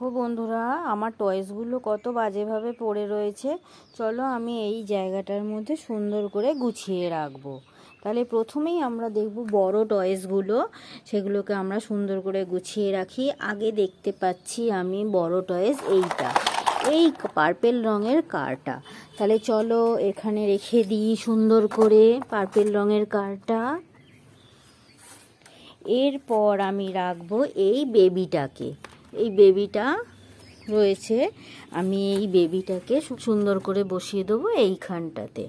ও বন্ধুরা, আমার টয়েসগুলো কত বাজেভাবে পড়ে রয়েছে। চলো আমি এই জায়গাটার মধ্যে সুন্দর করে গুছিয়ে রাখব। তাহলে প্রথমেই আমরা দেখব বড় টয়েসগুলো সেগুলোকে আমরা সুন্দর করে গুছিয়ে রাখি। আগে দেখতে পাচ্ছি আমি বড় টয়েস এইটা। এই পার্পেল রঙের কারটা তাহলে চলো এখানে রেখে দিই সুন্দর করে পার্পেল রঙের কারটা এরপর আমি রাখব এই বেবিটাকে এই বেবিটা রয়েছে। আমি এই বেবিটাকে সুন্দর করে বসিয়ে দেবো এইখানটাতে।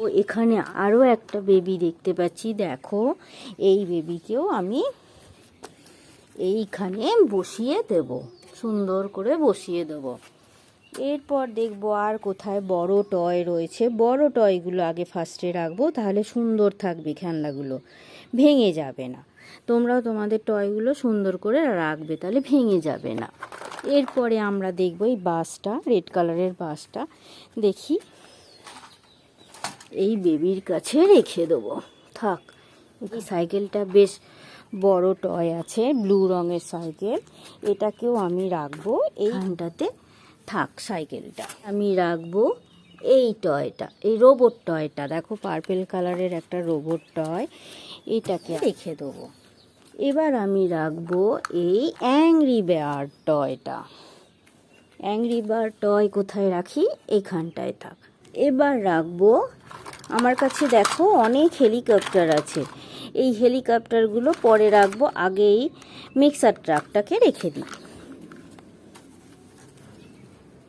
ও এখানে আরও একটা বেবি দেখতে পাচ্ছি, দেখো। এই বেবিকেও আমি এইখানে বসিয়ে দেব, সুন্দর করে বসিয়ে দেব। এরপর দেখব আর কোথায় বড় টয় রয়েছে। বড় টয়গুলো আগে ফার্স্টে রাখব, তাহলে সুন্দর থাকবে খেলনাগুলো। ভেঙে যাবে না। তোমরাও তোমাদের টয়গুলো সুন্দর করে রাখবে, তাহলে ভেঙে যাবে না। এরপরে আমরা দেখব এই বাসটা রেড কালারের বাসটা দেখি, এই বেবির কাছে রেখে দেবো। থাক, এই সাইকেলটা বেশ বড় টয় আছে, ব্লু রঙের সাইকেল। এটাকেও আমি রাখব এইখানটাতে থাক, সাইকেলটা আমি রাখব। এই টয়টা এই রোবট টয়টা দেখো পার্পেল কালারের একটা রোবট টয় এটাকে রেখে দেবো। এবার আমি রাখব এই অ্যাংরি বেয়ার টয়টা অ্যাংরি বার টয় কোথায় রাখি? এখানটায় থাক। এবার রাখব, আমার কাছে দেখো অনেক হেলিকপ্টার আছে। এই হেলিকপ্টারগুলো পরে রাখব আগেই মিক্সার ট্রাকটাকে রেখে দিই।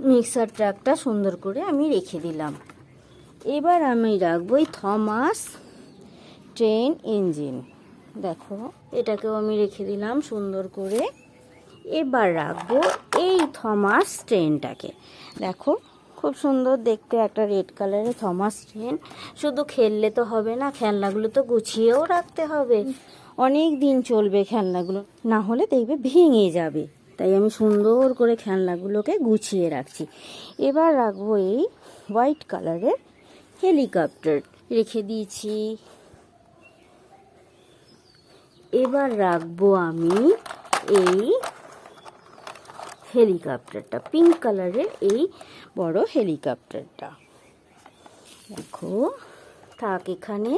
মিক্সার ট্রাকটা সুন্দর করে আমি রেখে দিলাম। এবার আমি রাখব এই থমাস ট্রেন ইঞ্জিন। দেখো, এটাকেও আমি রেখে দিলাম সুন্দর করে। এবার রাখব এই থমাস ট্রেনটাকে। দেখো, খুব সুন্দর দেখতে একটা রেড কালারের থমাস ট্রেন। শুধু খেললে তো হবে না, খেলনাগুলো তো গুছিয়েও রাখতে হবে। অনেক দিন চলবে খেলনাগুলো। না হলে দেখবে ভেঙে যাবে। তাই আমি সুন্দর করে খেলনাগুলোকে গুছিয়ে রাখছি। এবার রাখব এই হোয়াইট কালারের হেলিকপ্টার রেখে দিয়েছি। এবার রাখব আমি এই হেলিকপ্টারটা, পিঙ্ক কালারের এই বড় হেলিকপ্টারটা। দেখো, থাক এখানে,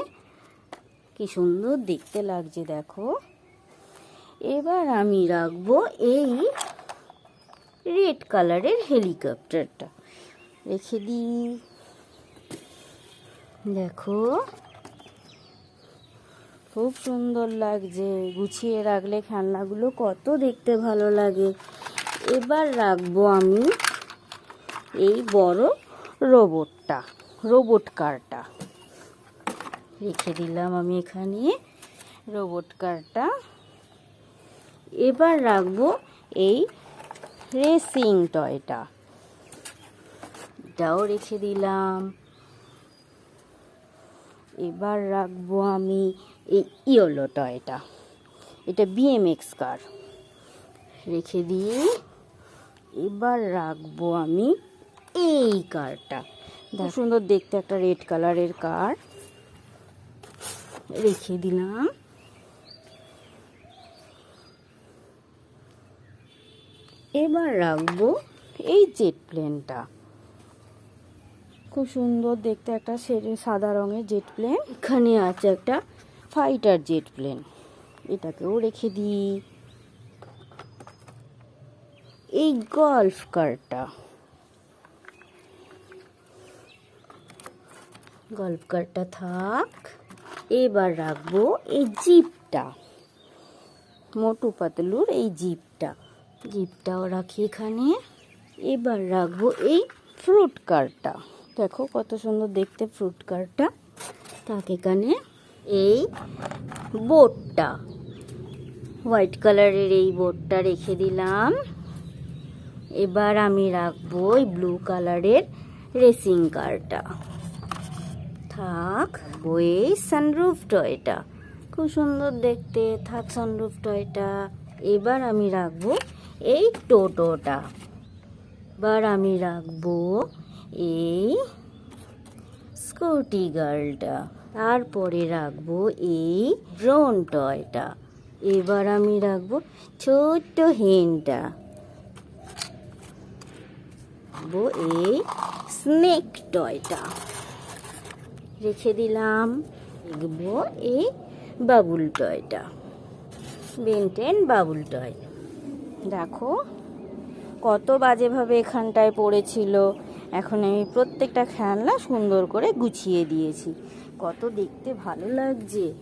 কি সুন্দর দেখতে লাগছে, দেখো। এবার আমি রাখব এই রেড কালারের হেলিকপ্টারটা। রেখে দিই। দেখো। খুব সুন্দর লাগছে। গুছিয়ে রাখলে খেলনাগুলো কত দেখতে ভালো লাগে। এবার রাখব আমি এই বড় রোবটটা, রোবট কারটা। রেখে দিলাম আমি এখানে রোবট কারটা। এবার রাখব এই রেসিং টয়টা। এটাও রেখে দিলাম। এবার রাখব আমি এই ইয়োলো টয়টা। এটা বিএমএক্স কার। রেখে দিয়ে এবার রাখব আমি এই কারটা। খুব সুন্দর দেখতে একটা রেড কালারের কার। রেখে দিলাম। এবার রাখব এই জেট প্লেনটা খুব সুন্দর দেখতে একটা সাদা রঙের জেট প্লেন এখানে আছে একটা ফাইটার জেট প্লেন এটাকেও রেখে দিই। এই গল্ফ কারটা গল্ফ কারটা থাক। এবার রাখব এই জিপটা মোটু পাতলুর এই জিপটা জিপটাও রাখি এখানে। এবার রাখব এই ফ্রুট কারটা দেখো কত সুন্দর দেখতে ফ্রুট কারটা থাক এখানে এই বোটটা হোয়াইট কালারের এই বোটটা রেখে দিলাম। এবার আমি রাখব ওই ব্লু কালারের রেসিং কারটা থাক ওই সানরুফ টয়টা। খুব সুন্দর দেখতে, থাক সানরুফ টয়টা। এবার আমি রাখব এই টোটোটা। এবার আমি রাখব এই স্কুটি গার্লটা। তারপরে রাখব এই ড্রোন টয়টা। এবার আমি রাখব ছোট্ট হেনটা। এই স্নেক টয়টা। রেখে দিলাম। দেখব এই bubble Toyota. Ben Ten bubble toy. দেখো, কত বাজেভাবে এখানটায় পড়েছিল। এখন আমি প্রত্যেকটা খেলনা সুন্দর করে গুছিয়ে দিয়েছি। কত দেখতে ভালো লাগছে।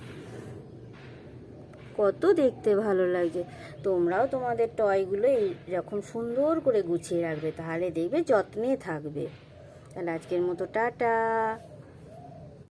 কত দেখতে ভালো লাগছে। তোমরাও তোমাদের টয়গুলো এইরকম সুন্দর করে গুছিয়ে রাখবে, তাহলে দেখবে যত্নে থাকবে। তাহলে আজকের মতো টাটা।